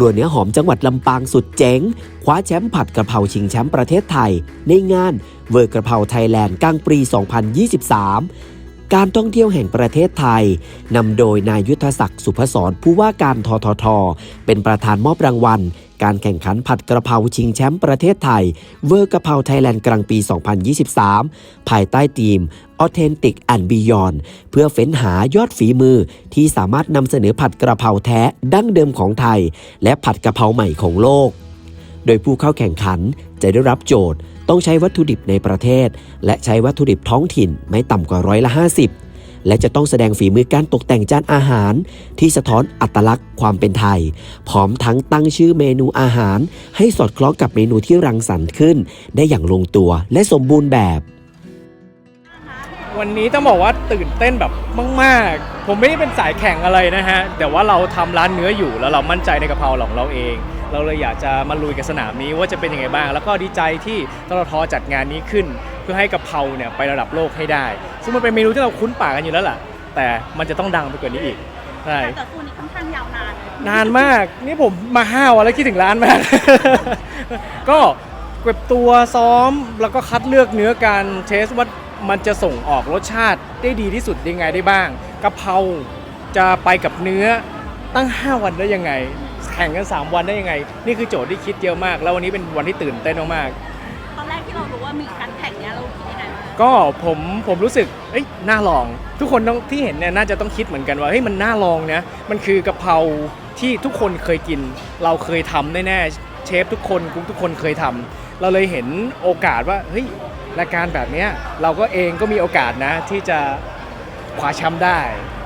รัวเนื้อหอมจังหวัดลำปางสุดเจ๋ง คว้าแชมป์ผัดกระเพราชิงแชมป์ประเทศไทย ในงานเวอร์กระเพราไทยแลนด์กลางปี 2023การท่องเที่ยวแห่งประเทศไทย นำโดยนายยุทธศักดิ์สุพศรผู้ว่าการททท เป็นประธานมอบรางวัล การแข่งขันผัดกระเพราชิงแชมป์ประเทศไทย เวอร์กระเพราไทยแลนด์กลางปี 2023 ภายใต้ทีม Authentic and Beyond เพื่อเฟ้นหายอดฝีมือที่สามารถนำเสนอผัดกระเพราแท้ดั้งเดิมของไทย และผัดกระเพราใหม่ของโลก โดยผู้เข้าแข่งขันจะได้รับโจทย์ ต้องใช้วัตถุดิบในประเทศ และใช้วัตถุดิบท้องถิ่นไม่ต่ำกว่าร้อยละ 50 และจะต้องแสดงฝีมือการตกแต่งจานอาหาร ที่สะท้อนอัตลักษณ์ความเป็นไทย พร้อมทั้งตั้งชื่อเมนูอาหาร ให้สอดคล้องกับเมนูที่รังสรรค์ขึ้น ได้อย่างลงตัวและสมบูรณ์แบบ วันนี้ต้องบอกว่าตื่นเต้นแบบมากๆ ผมไม่ได้เป็นสายแข่งอะไรนะฮะ แต่ว่าเราทำร้านเนื้ออยู่แล้วเรามั่นใจในกะเพราของเราเอง เราเลยอยากจะมาลุยกับสนามนี้ว่าจะเป็นยังไงบ้าง แล้วก็ดีใจที่ตลทจัดงานนี้ขึ้น เพื่อให้กะเพราเนี่ยไประดับโลกให้ได้ ซึ่งมันเป็นเมนูที่เราคุ้นปากกันอยู่แล้วล่ะ แต่มันจะต้องดังไปกว่านี้อีกใช่แต่คู่นี้ค่อนข้างยาวนานนานมากนี่ผมมาห้าวันแล้วคิดถึงร้านมาก ก็เก็บตัวซ้อมแล้วก็คัดเลือกเนื้อการเทสว่ามันจะส่งออกรสชาติได้ดีที่สุดยังไงได้บ้างกะเพราจะไปกับเนื้อตั้ง 5 วันได้ยังไง แข่งกัน 3 วันได้ยังไง นี่คือโจทย์ที่คิดเยอะมาก แล้ววันนี้เป็นวันที่ตื่นเต้นมากๆตอนแรกที่เรารู้ว่ามีการแข่ง ก็ผมผมรู้สึกเอ้ยน่าลอง ทุกคนต้องที่เห็นเนี่ยน่าจะต้องคิดเหมือนกันว่าเฮ้ยมันน่าลองนะมันคือกะเพราที่ทุกคนเคยกิน เราเคยทำแน่ๆเชฟทุกคนกุ๊กทุกคนเคยทำเราเลยเห็นโอกาสว่าเฮ้ยรายการแบบเนี้ยเราก็เองก็มีโอกาสนะที่จะคว้าแชมป์ได้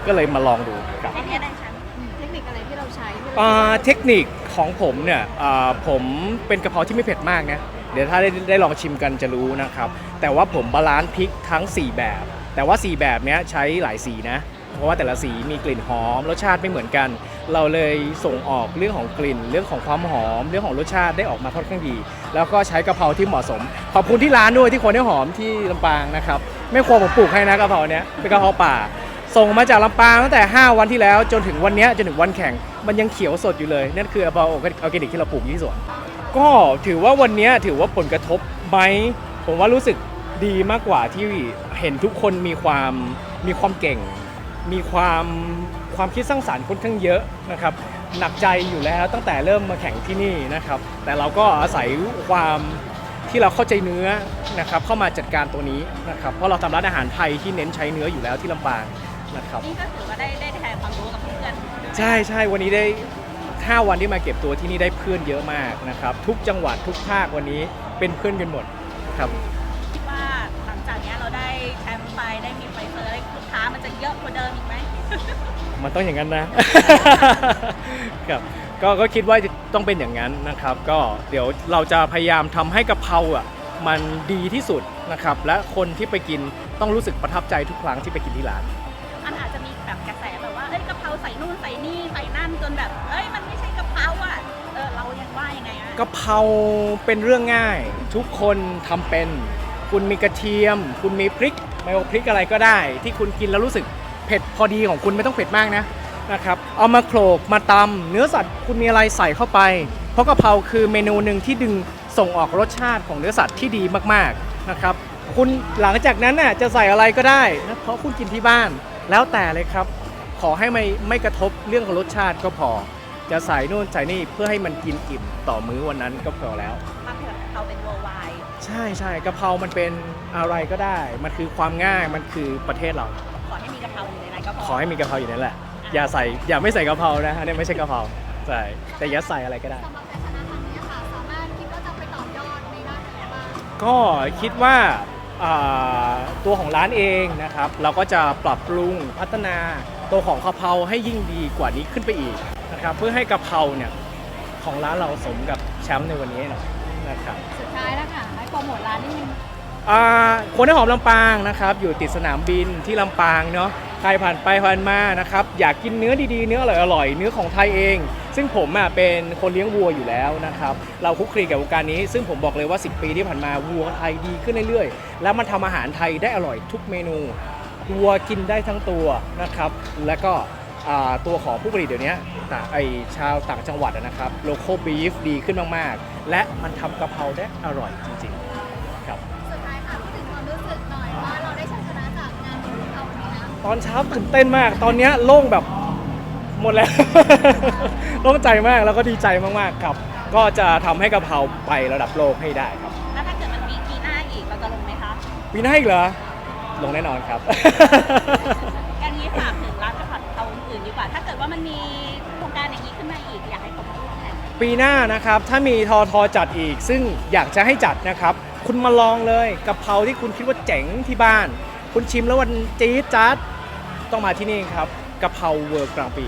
ก็เลยมาลองดูครับ เทคนิคอะไรฉันเทคนิคอะไรที่เราใช้ที่เราอ่าเทคนิคของผมเนี่ยอ่าผมเป็นกะเพราที่ไม่เผ็ดมากนะ เดี๋ยวถ้าได้ได้ลองชิมกันจะรู้นะครับ แต่ว่าผมบาลานซ์พริกทั้ง 4 แบบ แต่ว่า 4 แบบเนี้ยใช้หลายสีนะ เพราะว่าแต่ละสีมีกลิ่นหอม รสชาติไม่เหมือนกัน เราเลยส่งออกเรื่องของกลิ่น เรื่องของความหอม เรื่องของรสชาติได้ออกมาค่อนข้างดี แล้วก็ใช้กะเพราที่เหมาะสม ขอบคุณที่ร้านด้วยที่คนได้หอมที่ลำปางนะครับ ไม่ควรผมปลูกให้นะกะเพราเนี้ยเป็นกะเพราป่าส่งมาจากลำปางตั้งแต่ 5 วันที่แล้วจนถึงวันนี้จนถึงวันแข่ง มันยังเขียวสดอยู่เลย นั่นคือเอาออร์แกนิกที่เราปลูกที่สวน ก็ถือว่าวันเนี้ยถือว่าผลกระทบไหมผมว่ารู้สึกดีมากกว่าที่เห็นทุกคนมีความมีความเก่ง มีความความคิดสร้างสารรค์ค่อนข้างเยอะนะครับหนักใจอยู่แล้วตั้งแต่เริ่มมาแข่งที่นี่นะครับ แต่เราก็อาศัยความที่เราเข้าใจเนื้อนะครับเข้ามาจัดการตัวนี้นะครับเพราะเราทำร้านอาหารไทยที่เน้นใช้เนื้ออยู่แล้วที่ลำปางนะครับนี่ก็ถือว่าได้ได้แชร์ความรู้กับเพื่อนใช่ใช่วันนี้ได้ 5 วันที่มาเก็บตัวที่นี่ได้เพื่อนเยอะมากนะครับ ทุกจังหวัดทุกภาควันนี้เป็นเพื่อนกันหมดครับ คิดว่าหลังจากเนี้ยเราได้แชมป์ไปได้มีไฟเซอร์ได้ลูกค้ามันจะเยอะกว่าเดิมอีกไหม มันต้องอย่างนั้นนะ ครับก็ก็คิดว่าต้องเป็นอย่างนั้นนะครับ ก็เดี๋ยวเราจะพยายามทำให้กะเพราอะมันดีที่สุดนะครับ และคนที่ไปกินต้องรู้สึกประทับใจทุกครั้งที่ไปกินที่ร้าน ใส่นู่นใส่นี่ใส่นั่นจนแบบ เอ้ยมันไม่ใช่กะเพราอะเออเรายังว่ายังไงอะกะเพราเป็นเรื่องง่าย ทุกคนทำเป็น คุณมีกระเทียม คุณมีพริกไม่ว่าพริกอะไรก็ได้ ที่คุณกินแล้วรู้สึกเผ็ดพอดีของคุณไม่ต้องเผ็ดมากนะนะครับเอามาโขลกมาตำเนื้อสัตว์คุณมีอะไรใส่เข้าไป เพราะกะเพราคือเมนูหนึ่งที่ดึงส่งออกรสชาติของเนื้อสัตว์ที่ดีมากๆนะครับ คุณหลังจากนั้นน่ะจะใส่อะไรก็ได้นะเพราะคุณกินที่บ้านแล้วแต่เลยครับ อให้ไม่ไม่กระทบเรื่องของรสชาติก็พอ จะใส่นู่นใส่นี่เพื่อให้มันกินอิ่มต่อมื้อวันนั้นก็พอแล้วความที่แบบเราเป็น worldwide ใช่ใช่กะเพรามันเป็นอะไรก็ได้ มันคือความง่ายมันคือประเทศเรา ขอให้มีกะเพราอยู่ในนั้นก็พอขอให้มีกะเพราอยู่นั่นแหละ อย่าใส่อย่าไม่ใส่กะเพรานะอันนี้ไม่ใช่กะเพราใช่แต่อย่าใส่อะไรก็ได้ สำหรับชัยชนะครั้งนี้ค่ะ สามารถคิดว่าจะไปต่อยอดในด้านไหนบ้างก็คิดว่าอ่าตัวของร้านเองนะครับ เราก็จะปรับปรุงพัฒนา ตัวของกะเพราให้ยิ่งดีกว่านี้ขึ้นไปอีกนะครับเพื่อให้กะเพราเนี่ยของร้านเราสมกับแชมป์ในวันนี้หน่อยนะครับสุดท้ายแล้วค่ะให้โปรโมทร้านนิดนึงอ่าคนที่หอมลำปางนะครับอยู่ติดสนามบินที่ลำปางเนาะใครผ่านไปผ่านมานะครับอยากกินเนื้อดีๆเนื้ออร่อยๆเนื้อของไทยเอง ซึ่งผมอะเป็นคนเลี้ยงวัวอยู่แล้วนะครับเราคลุกคลีกับวงการนี้ ซึ่งผมบอกเลยว่า 10 ปีที่ผ่านมาวัวไทยดีขึ้นเรื่อยๆ แล้วมันทำอาหารไทยได้อร่อยทุกเมนู วัวกินได้ทั้งตัวนะครับ แล้วก็อ่าตัวของผู้ผลิตเดี๋ยวนี้ต่างไอชาวต่างจังหวัดอะนะครับโลโก้บีฟดีขึ้นมาก ๆ และมันทำกะเพราได้อร่อยจริง ๆ ครับ สุดท้ายค่ะพูดถึงความรู้สึกหน่อยว่าเราได้ชัยชนะจากงานของเราวันนี้นะตอนเช้าตื่นเต้นมาก ตอนเนี้ยโล่งแบบหมดแล้วโล่งใจมากแล้วก็ดีใจมาก ๆ ครับ ก็จะทำให้กะเพราไประดับโลกให้ได้ครับ แล้วถ้าเกิดมันมีปีหน้าอีกเราจะลงไหมคะปีหน้าอีกเหรอ ลงแน่นอนครับการนี้ฝากถึงร้านกะเพราเตาอื่นดีกว่า ถ้าเกิดว่ามันมีโครงการอย่างนี้ขึ้นมาอีก อยากให้เขามาร่วมแทนปีหน้านะครับ ถ้ามีทอทอจัดอีก ซึ่งอยากจะให้จัดนะครับ คุณมาลองเลยกะเพราที่คุณคิดว่าเจ๋งที่บ้าน คุณชิมแล้ววันจี๊ดจ๊าดต้องมาที่นี่ครับกะเพราเวิร์กกลางปี